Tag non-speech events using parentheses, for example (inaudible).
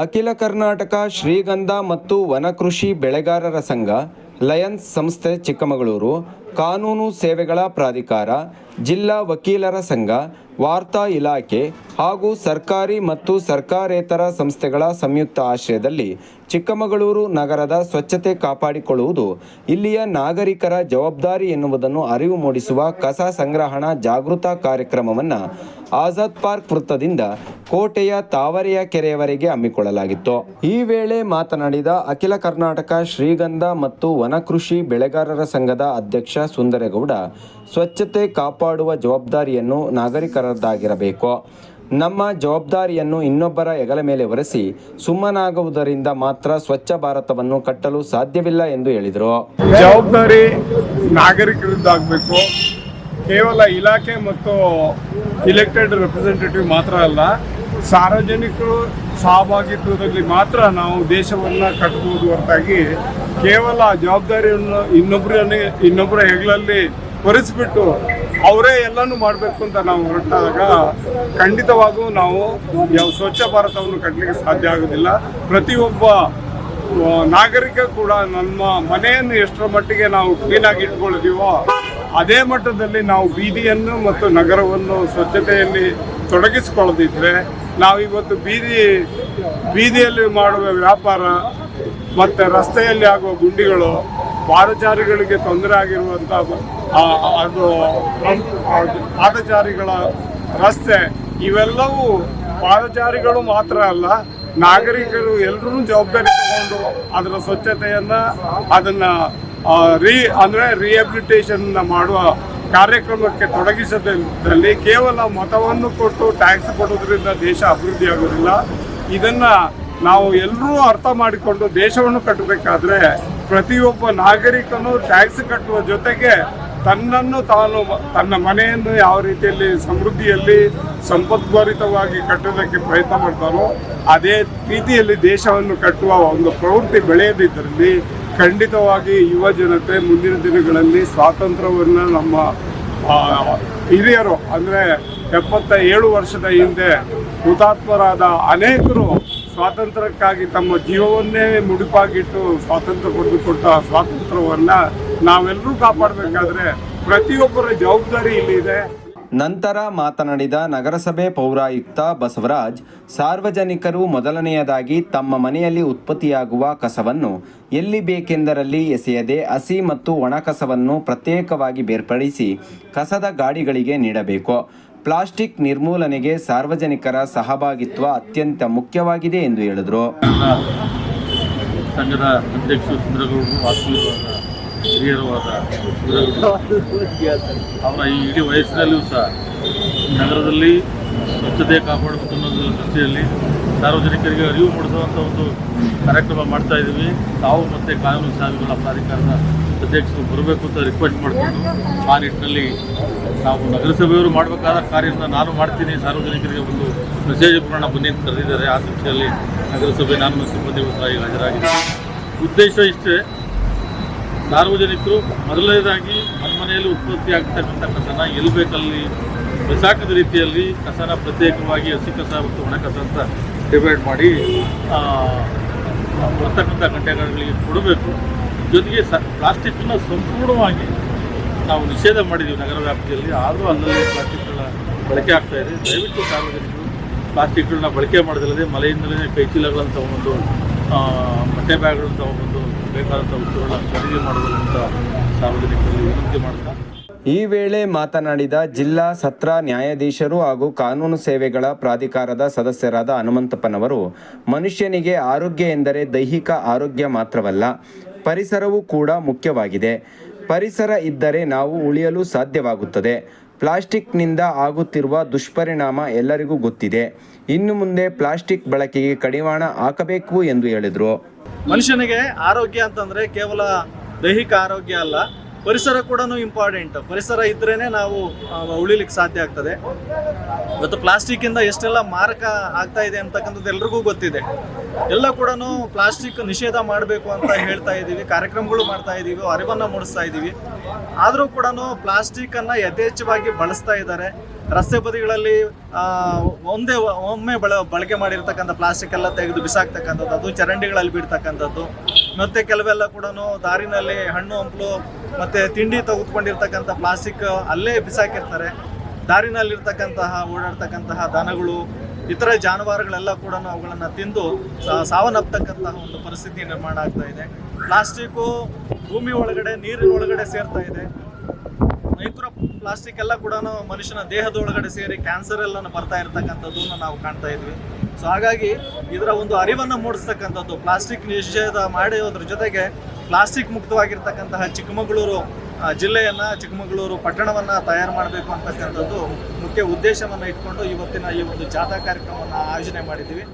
ಅಖಿಲ ಕರ್ನಾಟಕ ಶ್ರೀಗಂಧ ಮತ್ತು ವನಕೃಷಿ ಬೆಳೆಗಾರರ ಸಂಘ ಲಯನ್ಸ್ ಸಂಸ್ಥೆ ಚಿಕ್ಕಮಗಳೂರು, ಕಾನೂನು ಸೇವೆಗಳ ಪ್ರಾಧಿಕಾರ, ಜಿಲ್ಲಾ ವಕೀಲರ ಸಂಘ, ವಾರ್ತಾ ಇಲಾಖೆ ಹಾಗೂ ಸರ್ಕಾರಿ ಮತ್ತು ಸರ್ಕಾರೇತರ ಸಂಸ್ಥೆಗಳ ಸಂಯುಕ್ತ ಆಶ್ರಯದಲ್ಲಿ ಚಿಕ್ಕಮಗಳೂರು ನಗರದ ಸ್ವಚ್ಛತೆ ಕಾಪಾಡಿಕೊಳ್ಳುವುದು ಇಲ್ಲಿಯ ನಾಗರಿಕರ ಜವಾಬ್ದಾರಿ ಎನ್ನುವುದನ್ನು ಅರಿವು ಮೂಡಿಸುವ ಕಸ ಸಂಗ್ರಹಣಾ ಜಾಗೃತ ಕಾರ್ಯಕ್ರಮವನ್ನು ಆಜಾದ್ ಪಾರ್ಕ್ ವೃತ್ತದಿಂದ ಕೋಟೆಯ ತಾವರೆಯ ಕೆರೆಯವರೆಗೆ ಹಮ್ಮಿಕೊಳ್ಳಲಾಗಿತ್ತು. ಈ ವೇಳೆ ಮಾತನಾಡಿದ ಅಖಿಲ ಕರ್ನಾಟಕ ಶ್ರೀಗಂಧ ಮತ್ತು ವನಕೃಷಿ ಬೆಳೆಗಾರರ ಸಂಘದ ಅಧ್ಯಕ್ಷ ಸುಂದರೇಗೌಡ, ಸ್ವಚ್ಛತೆ ಕಾಪಾಡುವ ಜವಾಬ್ದಾರಿಯನ್ನು ನಾಗರಿಕರದ್ದಾಗಿರಬೇಕು. ನಮ್ಮ ಜವಾಬ್ದಾರಿಯನ್ನು ಇನ್ನೊಬ್ಬರ ಹೆಗಲ ಮೇಲೆ ಒರೆಸಿ ಸುಮ್ಮನಾಗುವುದರಿಂದ ಮಾತ್ರ ಸ್ವಚ್ಛ ಭಾರತವನ್ನು ಕಟ್ಟಲು ಸಾಧ್ಯವಿಲ್ಲ ಎಂದು ಹೇಳಿದರು. ಜವಾಬ್ದಾರಿ ನಾಗರಿಕರದ್ದಾಗಬೇಕು. ಕೇವಲ ಇಲಾಖೆ ಮತ್ತು ಇಲೆಕ್ಟೆಡ್ ರೆಪ್ರೆಸೆಂಟೇಟಿವ್ ಮಾತ್ರ ಅಲ್ಲ, ಸಾರ್ವಜನಿಕರು ಸಹಭಾಗಿತ್ವದಲ್ಲಿ ಮಾತ್ರ ನಾವು ದೇಶವನ್ನು ಕಟ್ಟಬಹುದು ಹೊರತಾಗಿ ಕೇವಲ ಜವಾಬ್ದಾರಿಯನ್ನು ಇನ್ನೊಬ್ಬರನ್ನೇ ಇನ್ನೊಬ್ಬರ ಹೆಗಲಲ್ಲಿ ಹೊರಿಸ್ಬಿಟ್ಟು ಅವರೇ ಎಲ್ಲನೂ ಮಾಡಬೇಕು ಅಂತ ನಾವು ಹೊರಟಾಗ ಖಂಡಿತವಾಗೂ ನಾವು ಯಾವ ಸ್ವಚ್ಛ ಭಾರತವನ್ನು ಕಟ್ಟಲಿಕ್ಕೆ ಸಾಧ್ಯ ಆಗೋದಿಲ್ಲ. ಪ್ರತಿಯೊಬ್ಬ ನಾಗರಿಕ ಕೂಡ ನಮ್ಮ ಮನೆಯನ್ನು ಎಷ್ಟರ ಮಟ್ಟಿಗೆ ನಾವು ಕ್ಲೀನಾಗಿ ಇಟ್ಕೊಳ್ತೀವೋ ಅದೇ ಮಟ್ಟದಲ್ಲಿ ನಾವು ಬೀದಿಯನ್ನು ಮತ್ತು ನಗರವನ್ನು ಸ್ವಚ್ಛತೆಯಲ್ಲಿ ತೊಡಗಿಸಿಕೊಳ್ಳದಿದ್ರೆ ನಾವು ಇವತ್ತು ಬೀದಿ, ಬೀದಿಯಲ್ಲಿ ಮಾಡುವ ವ್ಯಾಪಾರ, ಮತ್ತು ರಸ್ತೆಯಲ್ಲಿ ಆಗುವ ಗುಂಡಿಗಳು, ಪಾದಚಾರಿಗಳಿಗೆ ತೊಂದರೆ ಆಗಿರುವಂಥ ಅದು, ಪಾದಚಾರಿಗಳ ರಸ್ತೆ, ಇವೆಲ್ಲವೂ ಪಾದಚಾರಿಗಳು ಮಾತ್ರ ಅಲ್ಲ, ನಾಗರಿಕರು ಎಲ್ಲರೂ ಜವಾಬ್ದಾರಿ ತಗೊಂಡು ಅದರ ಸ್ವಚ್ಛತೆಯನ್ನು ಅದನ್ನ ರೀ ಅಂದ್ರೆ ರಿಹ್ಯಾಬಿಲಿಟೇಷನ್ನ ಮಾಡುವ ಕಾರ್ಯಕ್ರಮಕ್ಕೆ ತೊಡಗಿಸದಲ್ಲಿ ಕೇವಲ ಮತವನ್ನು ಕೊಟ್ಟು ಟ್ಯಾಕ್ಸ್ ಕೊಡೋದ್ರಿಂದ ದೇಶ ಅಭಿವೃದ್ಧಿ ಆಗೋದಿಲ್ಲ. ಇದನ್ನ ನಾವು ಎಲ್ಲರೂ ಅರ್ಥ ಮಾಡಿಕೊಂಡು ದೇಶವನ್ನು ಕಟ್ಟಬೇಕಾದ್ರೆ ಪ್ರತಿಯೊಬ್ಬ ನಾಗರಿಕನು ಟ್ಯಾಕ್ಸ್ ಕಟ್ಟುವ ಜೊತೆಗೆ ತನ್ನನ್ನು ತಾನು ತನ್ನ ಮನೆಯನ್ನು ಯಾವ ರೀತಿಯಲ್ಲಿ ಸಮೃದ್ಧಿಯಲ್ಲಿ ಸಂಪದ್ಭರಿತವಾಗಿ ಕಟ್ಟೋದಕ್ಕೆ ಪ್ರಯತ್ನ ಮಾಡ್ತಾರೋ ಅದೇ ರೀತಿಯಲ್ಲಿ ದೇಶವನ್ನು ಕಟ್ಟುವ ಒಂದು ಪ್ರವೃತ್ತಿ ಬೆಳೆಯದಿದ್ದಲ್ಲಿ ಖಂಡಿತವಾಗಿ ಯುವ ಜನತೆ ಮುಂದಿನ ದಿನಗಳಲ್ಲಿ ಸ್ವಾತಂತ್ರ್ಯವನ್ನು ನಮ್ಮ ಹಿರಿಯರು, ಅಂದರೆ ಎಪ್ಪತ್ತ ಏಳು ವರ್ಷದ ಹಿಂದೆ ಹುತಾತ್ಮರಾದ ಅನೇಕರು ಸ್ವಾತಂತ್ರ್ಯಕ್ಕಾಗಿ ತಮ್ಮ ಜೀವವನ್ನೇ ಮುಡಿಪಾಗಿಟ್ಟು ಸ್ವಾತಂತ್ರ್ಯ ಪಡೆದುಕೊಟ್ಟ ಸ್ವಾತಂತ್ರ್ಯವನ್ನು ನಾವೆಲ್ಲರೂ ಕಾಪಾಡಬೇಕಾದ್ರೆ ಪ್ರತಿಯೊಬ್ಬರ ಜವಾಬ್ದಾರಿ ಇಲ್ಲಿದೆ. ನಂತರ ಮಾತನಾಡಿದ ನಗರಸಭೆ ಪೌರಾಯುಕ್ತ ಬಸವರಾಜ್, ಸಾರ್ವಜನಿಕರು ಮೊದಲನೆಯದಾಗಿ ತಮ್ಮ ಮನೆಯಲ್ಲಿ ಉತ್ಪತ್ತಿಯಾಗುವ ಕಸವನ್ನು ಎಲ್ಲಿ ಬೇಕೆಂದರಲ್ಲಿ ಎಸೆಯದೆ ಹಸಿ ಮತ್ತು ಒಣ ಕಸವನ್ನು ಪ್ರತ್ಯೇಕವಾಗಿ ಬೇರ್ಪಡಿಸಿ ಕಸದ ಗಾಡಿಗಳಿಗೆ ನೀಡಬೇಕು. ಪ್ಲಾಸ್ಟಿಕ್ ನಿರ್ಮೂಲನೆಗೆ ಸಾರ್ವಜನಿಕರ ಸಹಭಾಗಿತ್ವ ಅತ್ಯಂತ ಮುಖ್ಯವಾಗಿದೆ ಎಂದು ಹೇಳಿದರು. ಸಂಘದ ಅಧ್ಯಕ್ಷರು ಚಂದ್ರಗೌಡರು ವಾಸ್ತುವಿರುವಾದ ಹಿರಿಯರು (laughs) ಅವರ ಈ ಇಡೀ ವಯಸ್ಸಿನಲ್ಲಿಯೂ ಸಹ ನಗರದಲ್ಲಿ ಸ್ವಚ್ಛತೆ ಕಾಪಾಡಬೇಕು ಅನ್ನೋದು ದೃಷ್ಟಿಯಲ್ಲಿ ಸಾರ್ವಜನಿಕರಿಗೆ ಅರಿವು ಮೂಡಿಸುವಂಥ ಒಂದು ಕಾರ್ಯಕ್ರಮ ಮಾಡ್ತಾ ಇದ್ದೀವಿ. ತಾವು ಮತ್ತು ಕಾನೂನು ಸಾಧನೆಗಳ ಪ್ರಾಧಿಕಾರದ ಅಧ್ಯಕ್ಷರು ಬರಬೇಕು ಅಂತ ರಿಕ್ವೆಸ್ಟ್ ಮಾಡಿಕೊಂಡು ಆ ನಿಟ್ಟಿನಲ್ಲಿ ನಾವು ನಗರಸಭೆಯವರು ಮಾಡಬೇಕಾದ ಕಾರ್ಯವನ್ನು ನಾನು ಮಾಡ್ತೀನಿ. ಸಾರ್ವಜನಿಕರಿಗೆ ಒಂದು ಮೆಸೇಜ್ ಪೂರ್ಣ ಬನ್ನಿ ಅಂತ ಕರೆದಿದ್ದಾರೆ. ಆ ದೃಷ್ಟಿಯಲ್ಲಿ ನಗರಸಭೆ ನಾನು ಸಿಬ್ಬಂದಿ ಸಹ ಈಗ ಹಾಜರಾಗಿದೆ. ಉದ್ದೇಶ ಇಷ್ಟೇ. ಸಾರ್ವಜನಿಕರು ಮೊದಲನೇದಾಗಿ ಮನೆಯಲ್ಲಿ ಉತ್ಪತ್ತಿ ಆಗ್ತಕ್ಕಂಥ ಕಸನ ಎಲ್ಲಿ ಬೇಕಲ್ಲಿ ಬಿಸಾಕದ ರೀತಿಯಲ್ಲಿ ಕಸನ ಪ್ರತ್ಯೇಕವಾಗಿ ಹಸಿ ಕಸ ಮತ್ತು ಒಣ ಕಸ ಅಂತ ಡಿವೈಡ್ ಮಾಡಿ ಬರ್ತಕ್ಕಂಥ ಗಂಟೆಗಳಿಗೆ ಕೊಡಬೇಕು. ಜೊತೆಗೆ ಸ, ಪ್ಲಾಸ್ಟಿಕ್ನ ಸಂಪೂರ್ಣವಾಗಿ ನಾವು ನಿಷೇಧ ಮಾಡಿದ್ದೀವಿ ನಗರ ವ್ಯಾಪ್ತಿಯಲ್ಲಿ. ಆದರೂ ಅಲ್ಲಲ್ಲಿ ಪ್ಲಾಸ್ಟಿಕ್ಗಳ ಬಳಕೆ ಆಗ್ತಾ ಇದೆ. ದಯವಿಟ್ಟು ಸಾರ್ವಜನಿಕರು ಪ್ಲಾಸ್ಟಿಕ್ಗಳನ್ನ ಬಳಕೆ ಮಾಡೋದಿಲ್ಲದೆ ಮಲೆಯಿಂದಲೇ ಕೈ ಚೀಲಗಳನ್ನು ತಗೊಂಡು ಬಟ್ಟೆ ಬ್ಯಾಗ್ಗಳನ್ನು ತಗೊಂಡು ವಸ್ತುಗಳನ್ನ ಖರೀದಿ ಮಾಡುವುದರಿಂದ ಸಾರ್ವಜನಿಕರಲ್ಲಿ ವಿನಂತಿ ಮಾಡ್ತಾ ಈ ವೇಳೆ ಮಾತನಾಡಿದ ಜಿಲ್ಲಾ ಸತ್ರ ನ್ಯಾಯಾಧೀಶರು ಹಾಗೂ ಕಾನೂನು ಸೇವೆಗಳ ಪ್ರಾಧಿಕಾರದ ಸದಸ್ಯರಾದ ಹನುಮಂತಪ್ಪನವರು, ಮನುಷ್ಯನಿಗೆ ಆರೋಗ್ಯ ಎಂದರೆ ದೈಹಿಕ ಆರೋಗ್ಯ ಮಾತ್ರವಲ್ಲ, ಪರಿಸರವೂ ಕೂಡ ಮುಖ್ಯವಾಗಿದೆ. ಪರಿಸರ ಇದ್ದರೆ ನಾವು ಉಳಿಯಲು ಸಾಧ್ಯವಾಗುತ್ತದೆ. ಪ್ಲಾಸ್ಟಿಕ್ನಿಂದ ಆಗುತ್ತಿರುವ ದುಷ್ಪರಿಣಾಮ ಎಲ್ಲರಿಗೂ ಗೊತ್ತಿದೆ. ಇನ್ನು ಮುಂದೆ ಪ್ಲಾಸ್ಟಿಕ್ ಬಳಕೆಗೆ ಕಡಿವಾಣ ಹಾಕಬೇಕು ಎಂದು ಹೇಳಿದರು. ಮನುಷ್ಯನಿಗೆ ಆರೋಗ್ಯ ಅಂತಂದ್ರೆ ಕೇವಲ ದೈಹಿಕ ಆರೋಗ್ಯ ಅಲ್ಲ, ಪರಿಸರ ಕೂಡ ಇಂಪಾರ್ಟೆಂಟ್ ಪರಿಸರ ಇದ್ರೇನೆ ನಾವು ಉಳಿಲಿಕ್ಕೆ ಸಾಧ್ಯ ಆಗ್ತದೆ. ಇವತ್ತು ಪ್ಲಾಸ್ಟಿಕ್ ಇಂದ ಎಷ್ಟೆಲ್ಲ ಮಾರಕ ಆಗ್ತಾ ಇದೆ ಅಂತಕ್ಕಂಥದ್ದು ಎಲ್ರಿಗೂ ಗೊತ್ತಿದೆ. ಎಲ್ಲ ಕೂಡ ಪ್ಲಾಸ್ಟಿಕ್ ನಿಷೇಧ ಮಾಡಬೇಕು ಅಂತ ಹೇಳ್ತಾ ಇದ್ದೀವಿ, ಕಾರ್ಯಕ್ರಮಗಳು ಮಾಡ್ತಾ ಇದ್ದೀವಿ, ಅರಿವನ್ನು ಮೂಡಿಸ್ತಾ ಇದ್ದೀವಿ. ಆದರೂ ಕೂಡ ಪ್ಲಾಸ್ಟಿಕ್ಕನ್ನು ಯಥೇಚ್ಛವಾಗಿ ಬಳಸ್ತಾ ಇದ್ದಾರೆ. ರಸ್ತೆ ಬದಿಗಳಲ್ಲಿ ಒಂದೇ ಒಮ್ಮೆ ಬಳ, ಬಳಕೆ ಮಾಡಿರ್ತಕ್ಕಂಥ ಪ್ಲಾಸ್ಟಿಕ್ ಎಲ್ಲ ತೆಗೆದು ಬಿಸಾಕ್ತಕ್ಕಂಥದ್ದು, ಅದು ಚರಂಡಿಗಳಲ್ಲಿ ಬಿಡ್ತಕ್ಕಂಥದ್ದು. ಮತ್ತು ಕೆಲವೆಲ್ಲ ಕೂಡ ದಾರಿನಲ್ಲಿ ಹಣ್ಣು, ಹಂಪಲು, ಮತ್ತು ತಿಂಡಿ ತೆಗೆದುಕೊಂಡಿರ್ತಕ್ಕಂಥ ಪ್ಲಾಸ್ಟಿಕ್ ಅಲ್ಲೇ ಬಿಸಾಕಿರ್ತಾರೆ. ದಾರಿನಲ್ಲಿರ್ತಕ್ಕಂತಹ, ಓಡಾಡ್ತಕ್ಕಂತಹ ದನಗಳು ಇತರ ಜಾನುವಾರುಗಳೆಲ್ಲ ಕೂಡ ಅವುಗಳನ್ನು ತಿಂದು ಸಾವನ್ನಪ್ಪತಕ್ಕಂತಹ ಒಂದು ಪರಿಸ್ಥಿತಿ ನಿರ್ಮಾಣ ಆಗ್ತಾ ಇದೆ. ಪ್ಲಾಸ್ಟಿಕ್ಕು ಭೂಮಿ ಒಳಗಡೆ, ನೀರಿನ ಒಳಗಡೆ ಸೇರ್ತಾ ಇದೆ. ಮೈಕ್ರೋ ಪ್ಲಾಸ್ಟಿಕ್ ಎಲ್ಲ ಕೂಡ ಮನುಷ್ಯನ ದೇಹದ ಒಳಗಡೆ ಸೇರಿ ಕ್ಯಾನ್ಸರ್ ಎಲ್ಲ ಬರ್ತಾ ಇರತಕ್ಕಂಥದ್ದನ್ನು ನಾವು ಕಾಣ್ತಾ ಇದ್ವಿ. ಸೊ ಹಾಗಾಗಿ ಇದರ ಒಂದು ಅರಿವನ್ನು ಮೂಡಿಸ್ತಕ್ಕಂಥದ್ದು ಪ್ಲಾಸ್ಟಿಕ್ ನಿಷೇಧ ಮಾಡಿರೋದ್ರ ಜೊತೆಗೆ ಪ್ಲಾಸ್ಟಿಕ್ ಮುಕ್ತವಾಗಿರ್ತಕ್ಕಂತಹ ಚಿಕ್ಕಮಗಳೂರು ಜಿಲ್ಲೆಯನ್ನು, ಚಿಕ್ಕಮಗಳೂರು ಪಟ್ಟಣವನ್ನ ತಯಾರು ಮಾಡಬೇಕು ಅಂತಕ್ಕಂಥದ್ದು ಮುಖ್ಯ ಉದ್ದೇಶವನ್ನು ಇಟ್ಕೊಂಡು ಇವತ್ತಿನ ಈ ಒಂದು ಜಾಥಾ ಕಾರ್ಯಕ್ರಮವನ್ನು ಆಯೋಜನೆ ಮಾಡಿದ್ದೀವಿ.